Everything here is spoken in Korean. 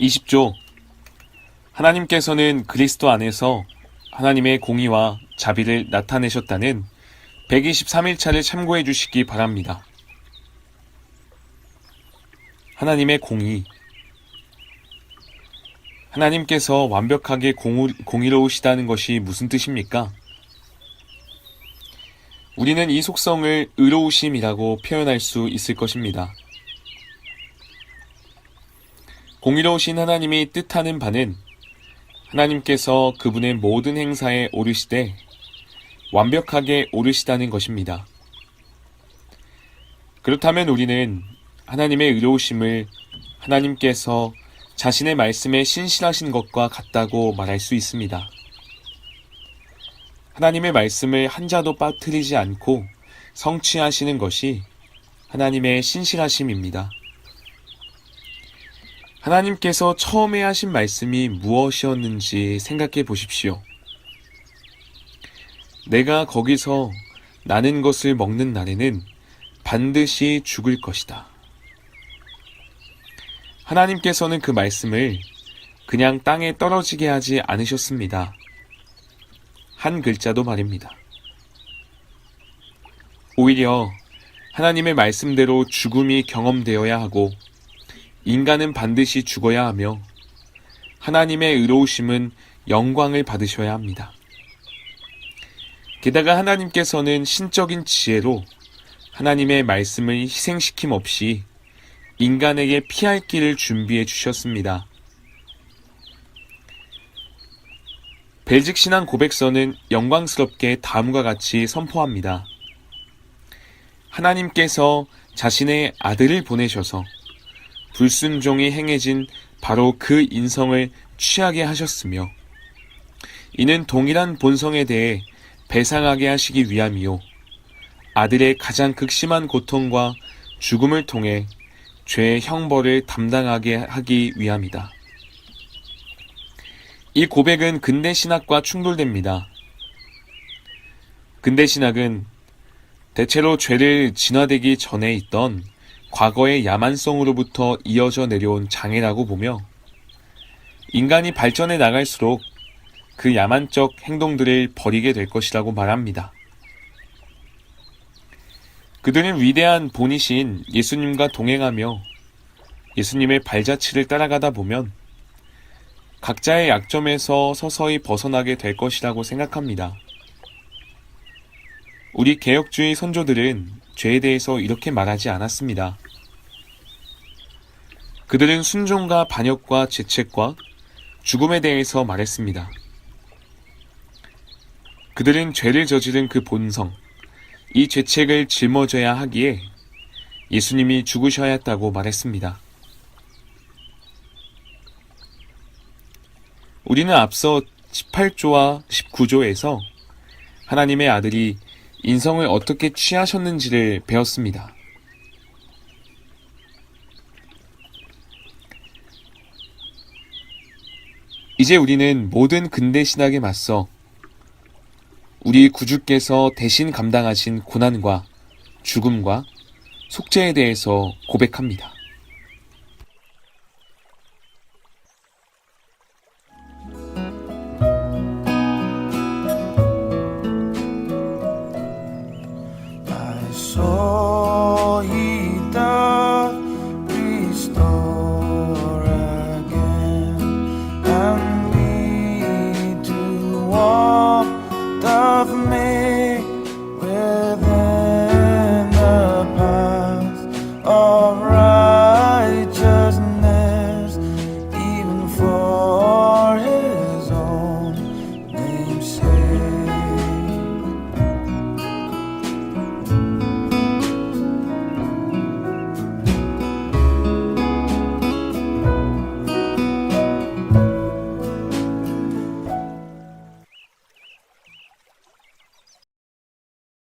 20조 하나님께서는 그리스도 안에서 하나님의 공의와 자비를 나타내셨다는 123일차를 참고해 주시기 바랍니다. 하나님의 공의 하나님께서 완벽하게 공의, 공의로우시다는 것이 무슨 뜻입니까? 우리는 이 속성을 의로우심이라고 표현할 수 있을 것입니다. 공의로우신 하나님이 뜻하는 바는 하나님께서 그분의 모든 행사에 오르시되 완벽하게 오르시다는 것입니다. 그렇다면 우리는 하나님의 의로우심을 하나님께서 자신의 말씀에 신실하신 것과 같다고 말할 수 있습니다. 하나님의 말씀을 한 자도 빠뜨리지 않고 성취하시는 것이 하나님의 신실하심입니다. 하나님께서 처음에 하신 말씀이 무엇이었는지 생각해 보십시오. 내가 거기서 나는 것을 먹는 날에는 반드시 죽을 것이다. 하나님께서는 그 말씀을 그냥 땅에 떨어지게 하지 않으셨습니다. 한 글자도 말입니다. 오히려 하나님의 말씀대로 죽음이 경험되어야 하고 인간은 반드시 죽어야 하며 하나님의 의로우심은 영광을 받으셔야 합니다. 게다가 하나님께서는 신적인 지혜로 하나님의 말씀을 희생시킴 없이 인간에게 피할 길을 준비해 주셨습니다. 벨직 신앙 고백서는 영광스럽게 다음과 같이 선포합니다. 하나님께서 자신의 아들을 보내셔서 불순종이 행해진 바로 그 인성을 취하게 하셨으며 이는 동일한 본성에 대해 배상하게 하시기 위함이요 아들의 가장 극심한 고통과 죽음을 통해 죄의 형벌을 담당하게 하기 위함이다. 이 고백은 근대 신학과 충돌됩니다. 근대 신학은 대체로 죄를 진화되기 전에 있던 과거의 야만성으로부터 이어져 내려온 장애라고 보며 인간이 발전해 나갈수록 그 야만적 행동들을 버리게 될 것이라고 말합니다. 그들은 위대한 본이신 예수님과 동행하며 예수님의 발자취를 따라가다 보면 각자의 약점에서 서서히 벗어나게 될 것이라고 생각합니다. 우리 개혁주의 선조들은 죄에 대해서 이렇게 말하지 않았습니다. 그들은 순종과 반역과 죄책과 죽음에 대해서 말했습니다. 그들은 죄를 저지른 그 본성, 이 죄책을 짊어져야 하기에 예수님이 죽으셔야 했다고 말했습니다. 우리는 앞서 18조와 19조에서 하나님의 아들이 인성을 어떻게 취하셨는지를 배웠습니다. 이제 우리는 모든 근대 신학에 맞서 우리 구주께서 대신 감당하신 고난과 죽음과 속죄에 대해서 고백합니다. soul.